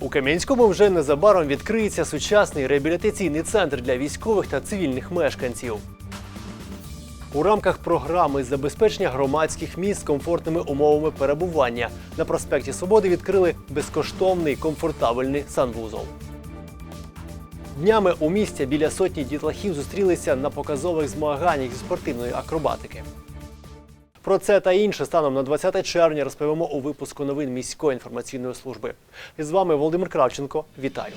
У Кам'янському вже незабаром відкриється сучасний реабілітаційний центр для військових та цивільних мешканців. У рамках програми забезпечення громадських місць комфортними умовами перебування на проспекті Свободи відкрили безкоштовний комфортабельний санвузол. Днями у місті біля сотні дітлахів зустрілися на показових змаганнях зі спортивної акробатики. Про це та інше станом на 20 червня розповімо у випуску новин міської інформаційної служби. І з вами Володимир Кравченко. Вітаю.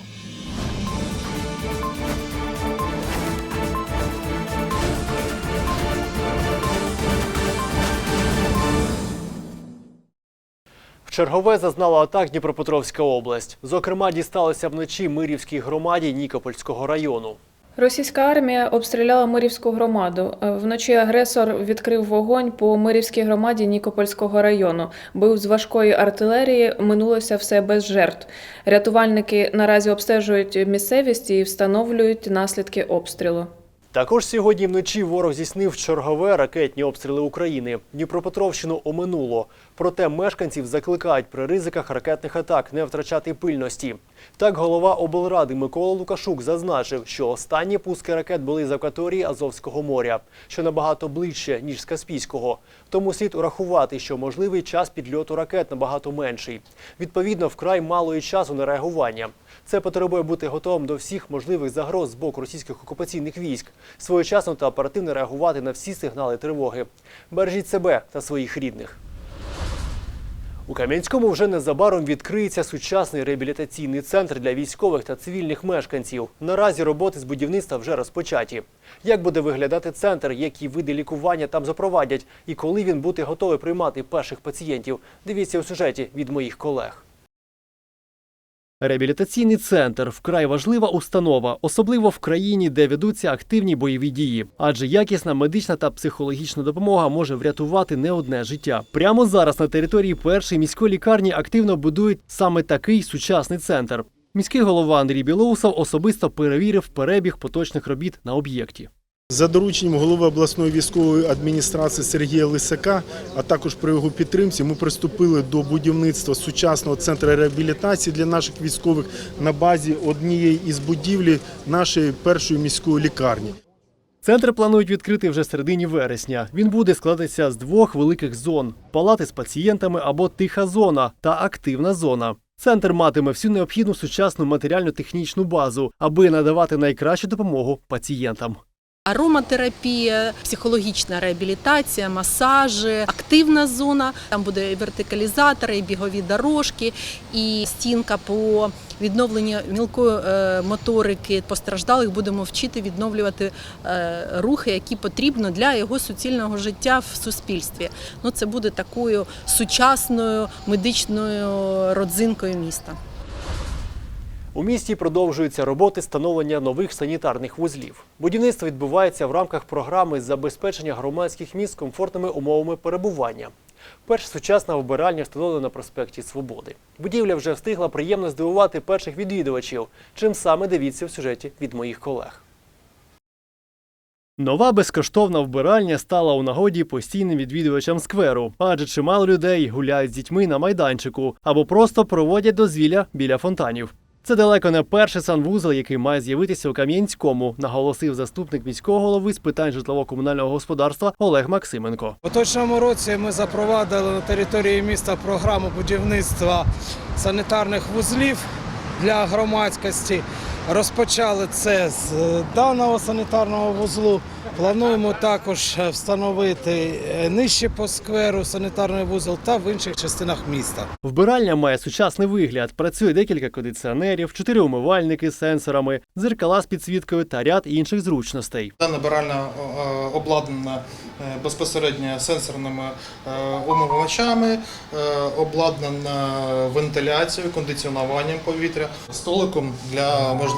Чергове зазнала атак Дніпропетровська область. Зокрема, дісталося вночі Мирівській громаді Нікопольського району. Російська армія обстріляла Мирівську громаду. Е, Вночі агресор відкрив вогонь по Мирівській громаді Нікопольського району. Бив з важкої артилерії, минулося все без жертв. Рятувальники наразі обстежують місцевість і встановлюють наслідки обстрілу. Також сьогодні вночі ворог здійснив чергове ракетні обстріли України. Дніпропетровщину оминуло. Проте мешканців закликають при ризиках ракетних атак не втрачати пильності. Так, голова облради Микола Лукашук зазначив, що останні пуски ракет були з акваторії Азовського моря, що набагато ближче ніж з Каспійського. Тому слід урахувати, що можливий час підльоту ракет набагато менший. Відповідно, вкрай мало і часу на реагування. Це потребує бути готовим до всіх можливих загроз з боку російських окупаційних військ, своєчасно та оперативно реагувати на всі сигнали тривоги. Бережіть себе та своїх рідних. У Кам'янському вже незабаром відкриється сучасний реабілітаційний центр для військових та цивільних мешканців. Наразі роботи з будівництва вже розпочаті. Як буде виглядати центр, які види лікування там запровадять, і коли він буде готовий приймати перших пацієнтів? Дивіться у сюжеті від моїх колег. Реабілітаційний центр вкрай важлива установа, особливо в країні, де ведуться активні бойові дії. Адже якісна медична та психологічна допомога може врятувати не одне життя. Прямо зараз на території першої міської лікарні активно будують саме такий сучасний центр. Міський голова Андрій Білоусов особисто перевірив перебіг поточних робіт на об'єкті. За дорученням голови обласної військової адміністрації Сергія Лисака, а також при його підтримці, ми приступили до будівництва сучасного центру реабілітації для наших військових на базі однієї із будівлі нашої першої міської лікарні. Центр планують відкрити вже середині вересня. Він буде складатися з двох великих зон: палати з пацієнтами або тиха зона та активна зона. Центр матиме всю необхідну сучасну матеріально-технічну базу, аби надавати найкращу допомогу пацієнтам. Ароматерапія, психологічна реабілітація, масажі, активна зона. Там буде вертикалізатори, і бігові дорожки, і стінка по відновленню мілкої е, моторики постраждалих. Будемо вчити відновлювати е, рухи, які потрібно для його суцільного життя в суспільстві. Ну, це буде такою сучасною медичною родзинкою міста. У місті продовжуються роботи встановлення нових санітарних вузлів. Будівництво відбувається в рамках програми забезпечення громадських місць комфортними умовами перебування. Перша сучасна вбиральня встановлена на проспекті Свободи. Будівля вже встигла приємно здивувати перших відвідувачів. Чим саме дивіться в сюжеті від моїх колег. Нова безкоштовна вбиральня стала у нагоді постійним відвідувачам скверу, адже чимало людей гуляють з дітьми на майданчику або просто проводять дозвілля біля фонтанів. Це далеко не перший санвузол, який має з'явитися у Кам'янському, наголосив заступник міського голови з питань житлово-комунального господарства Олег Максименко. У поточному році ми запровадили на території міста програму будівництва санітарних вузлів для громадськості. Розпочали це з е, даного санітарного вузлу. Плануємо також е, встановити е, нижче по скверу санітарний вузол та в інших частинах міста. Вбиральня має сучасний вигляд. Працює декілька кондиціонерів, чотири умивальники з сенсорами, дзеркала з підсвіткою та ряд інших зручностей. Дана биральня обладнана безпосередньо сенсорними умивачами, обладнана вентиляцією, кондиціонуванням повітря, столиком для можливості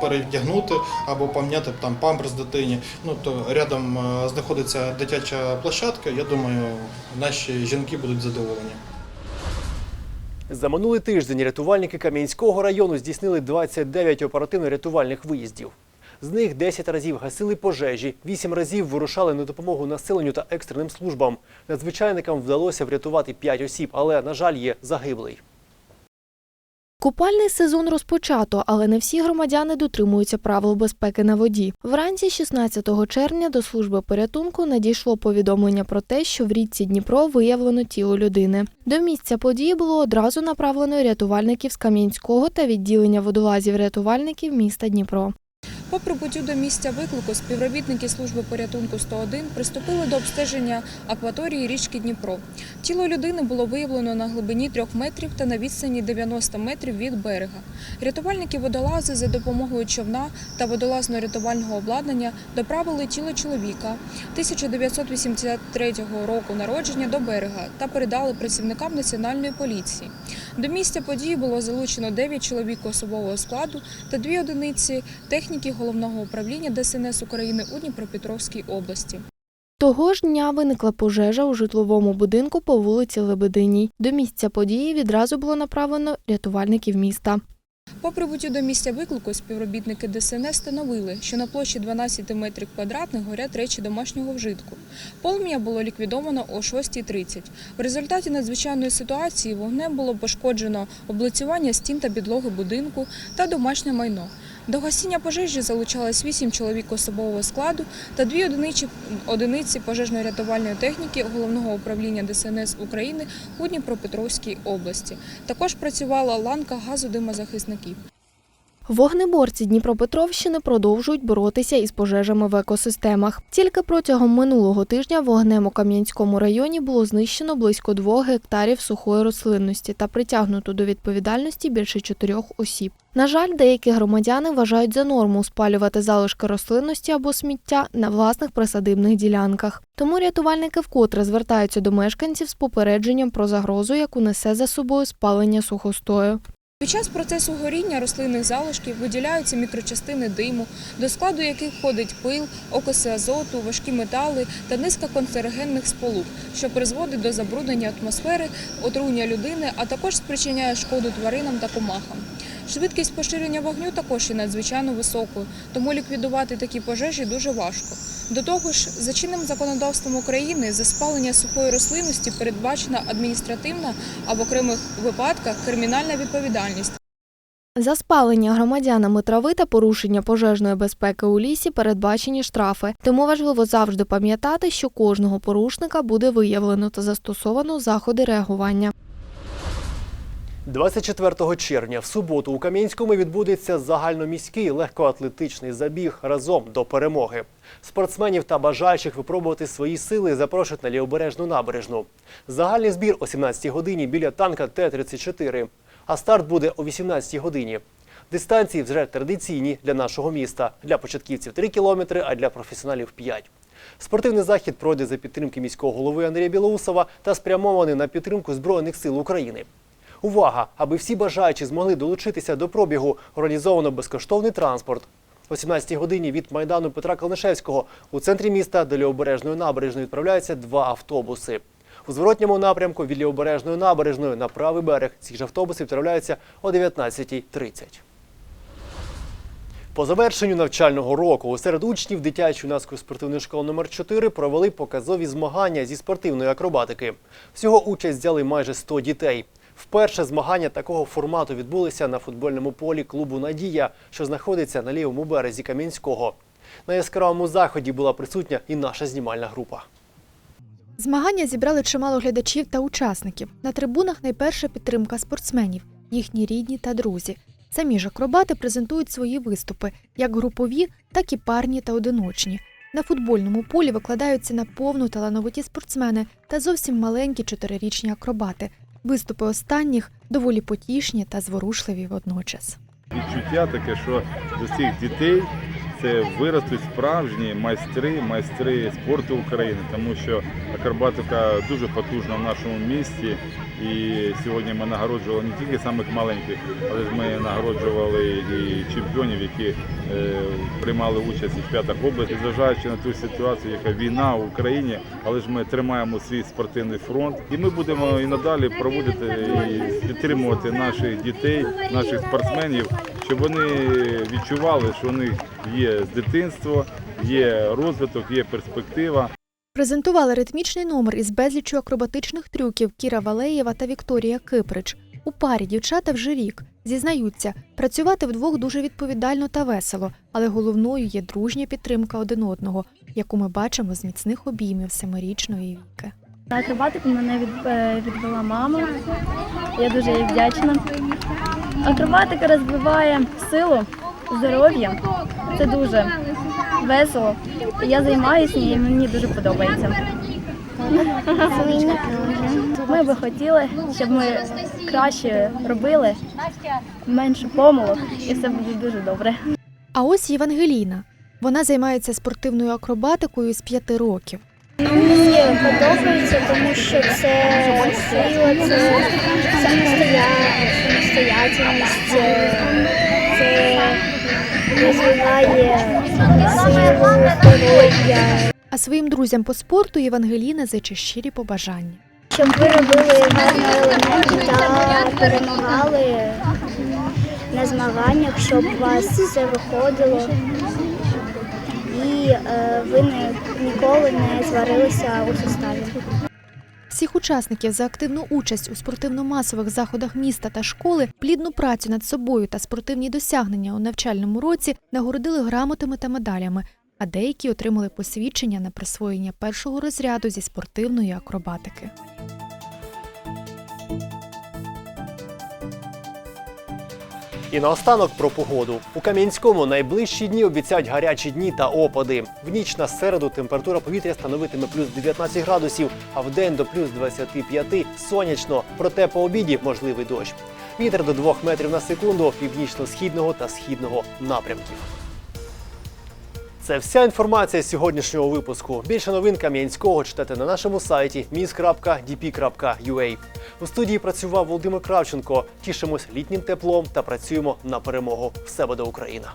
перевдягнути або поміняти там памперс дитині. Ну то рядом е, знаходиться дитяча площадка. Я думаю, наші жінки будуть задоволені. За минулий тиждень рятувальники Кам'янського району здійснили 29 оперативно-рятувальних виїздів. З них 10 разів гасили пожежі, 8 разів вирушали на допомогу населенню та екстреним службам. Надзвичайникам вдалося врятувати 5 осіб, але, на жаль, є загиблий. Купальний сезон розпочато, але не всі громадяни дотримуються правил безпеки на воді. Вранці 16 червня до служби порятунку надійшло повідомлення про те, що в річці Дніпро виявлено тіло людини. До місця події було одразу направлено рятувальників з Кам'янського та відділення водолазів рятувальників міста Дніпро. По прибуттю до місця виклику співробітники служби порятунку 101 приступили до обстеження акваторії річки Дніпро. Тіло людини було виявлено на глибині 3 метрів та на відстані 90 метрів від берега. Рятувальники водолази за допомогою човна та водолазно-рятувального обладнання доправили тіло чоловіка 1983 року народження до берега та передали працівникам національної поліції. До місця події було залучено 9 чоловік особового складу та дві одиниці техніки головного управління ДСНС України у Дніпропетровській області. Того ж дня виникла пожежа у житловому будинку по вулиці Лебединій. До місця події відразу було направлено рятувальників міста. По прибуттю до місця виклику співробітники ДСНС встановили, що на площі 12 метрів квадратних горять речі домашнього вжитку. Полум'я було ліквідовано о 6.30. В результаті надзвичайної ситуації вогнем було пошкоджено облицювання стін та підлоги будинку та домашнє майно. До гасіння пожежі залучалось 8 чоловік особового складу та дві одиниці, одиниці пожежно-рятувальної техніки головного управління ДСНС України у Дніпропетровській області. Також працювала ланка газодимозахисників. Вогнеборці Дніпропетровщини продовжують боротися із пожежами в екосистемах. Тільки протягом минулого тижня вогнем у Кам'янському районі було знищено близько двох гектарів сухої рослинності та притягнуто до відповідальності більше чотирьох осіб. На жаль, деякі громадяни вважають за норму спалювати залишки рослинності або сміття на власних присадибних ділянках. Тому рятувальники вкотре звертаються до мешканців з попередженням про загрозу, яку несе за собою спалення сухостою. Під час процесу горіння рослинних залишків виділяються мікрочастини диму, до складу яких входить пил, окиси азоту, важкі метали та низка канцерогенних сполук, що призводить до забруднення атмосфери, отруєння людини, а також спричиняє шкоду тваринам та комахам. Швидкість поширення вогню також є надзвичайно високою, тому ліквідувати такі пожежі дуже важко. До того ж, за чинним законодавством України за спалення сухої рослинності передбачена адміністративна а в окремих випадках кримінальна відповідальність. За спалення громадянами трави та порушення пожежної безпеки у лісі передбачені штрафи. Тому важливо завжди пам'ятати, що кожного порушника буде виявлено та застосовано заходи реагування. 24 червня в суботу у Кам'янському відбудеться загальноміський легкоатлетичний забіг разом до перемоги. Спортсменів та бажаючих випробувати свої сили запрошують на лівобережну набережну. Загальний збір о 17 годині біля танка Т-34, а старт буде о 18 годині. Дистанції вже традиційні для нашого міста. Для початківців 3 кілометри, а для професіоналів 5. Спортивний захід пройде за підтримки міського голови Андрія Білоусова та спрямований на підтримку Збройних сил України. Увага! Аби всі бажаючі змогли долучитися до пробігу, організовано безкоштовний транспорт. О 17 годині від майдану Петра Калнишевського у центрі міста до Лівобережної набережної відправляються два автобуси. У зворотньому напрямку від Лівобережної набережної на правий берег ці ж автобуси відправляються о 19.30. По завершенню навчального року серед учнів дитячої юнацької спортивної школи номер 4 провели показові змагання зі спортивної акробатики. Всього участь взяли майже 100 дітей. Вперше змагання такого формату відбулися на футбольному полі клубу Надія, що знаходиться на лівому березі Кам'янського. На яскравому заході була присутня і наша знімальна група. Змагання зібрали чимало глядачів та учасників. На трибунах найперша підтримка спортсменів, їхні рідні та друзі. Самі ж акробати презентують свої виступи, як групові, так і парні та одиночні. На футбольному полі викладаються на повну талановиті спортсмени та зовсім маленькі чотирирічні акробати. Виступи останніх доволі потішні та зворушливі водночас. відчуття таке, що з усіх дітей це виростуть справжні майстри, майстри спорту України, тому що акробатика дуже потужна в нашому місті. І сьогодні ми нагороджували не тільки самих маленьких, але ми нагороджували і чемпіонів, які е, приймали участь у п'ятих областях. Зважаючи на ту ситуацію, яка війна в Україні, але ж ми тримаємо свій спортивний фронт, і ми будемо і надалі проводити і підтримувати наших дітей, наших спортсменів, щоб вони відчували, що у них є дитинство, є розвиток, є перспектива. Презентували ритмічний номер із безліччю акробатичних трюків Кіра Валеєва та Вікторія Киприч. У парі дівчата вже рік. Зізнаються, працювати вдвох дуже відповідально та весело, але головною є дружня підтримка один одного, яку ми бачимо з міцних обіймів семирічної віки. На акробатику мене е, відвела мама. Я дуже їй вдячна. Акробатика розвиває силу, здоров'я. Це дуже весело. Я займаюся і мені дуже подобається. Ми би хотіли, щоб ми краще робили, менше помилок, і все буде дуже добре. А ось Євангеліна. Вона займається спортивною акробатикою з п'яти років. Мені подобається, тому що це сила, це самостоятельність, це розвиває. А своїм друзям по спорту Євангеліна зиче щирі побажання. Щоб ви робили гарні елементи та перемагали на змаганнях, щоб у вас все виходило. І е, ви не, ніколи не зварилися у суставі. Всіх учасників за активну участь у спортивно-масових заходах міста та школи, плідну працю над собою та спортивні досягнення у навчальному році нагородили грамотами та медалями, а деякі отримали посвідчення на присвоєння першого розряду зі спортивної акробатики. І наостанок про погоду. У Кам'янському найближчі дні обіцяють гарячі дні та опади. В ніч на середу температура повітря становитиме плюс 19 градусів, а в день до плюс 25 сонячно. Проте по обіді можливий дощ. Вітер до 2 метрів на секунду північно-східного та східного напрямків. Це вся інформація з сьогоднішнього випуску. Більше новин Кам'янського читайте на нашому сайті mis.dp.ua. У студії працював Володимир Кравченко. Тішимось літнім теплом та працюємо на перемогу. Все буде Україна!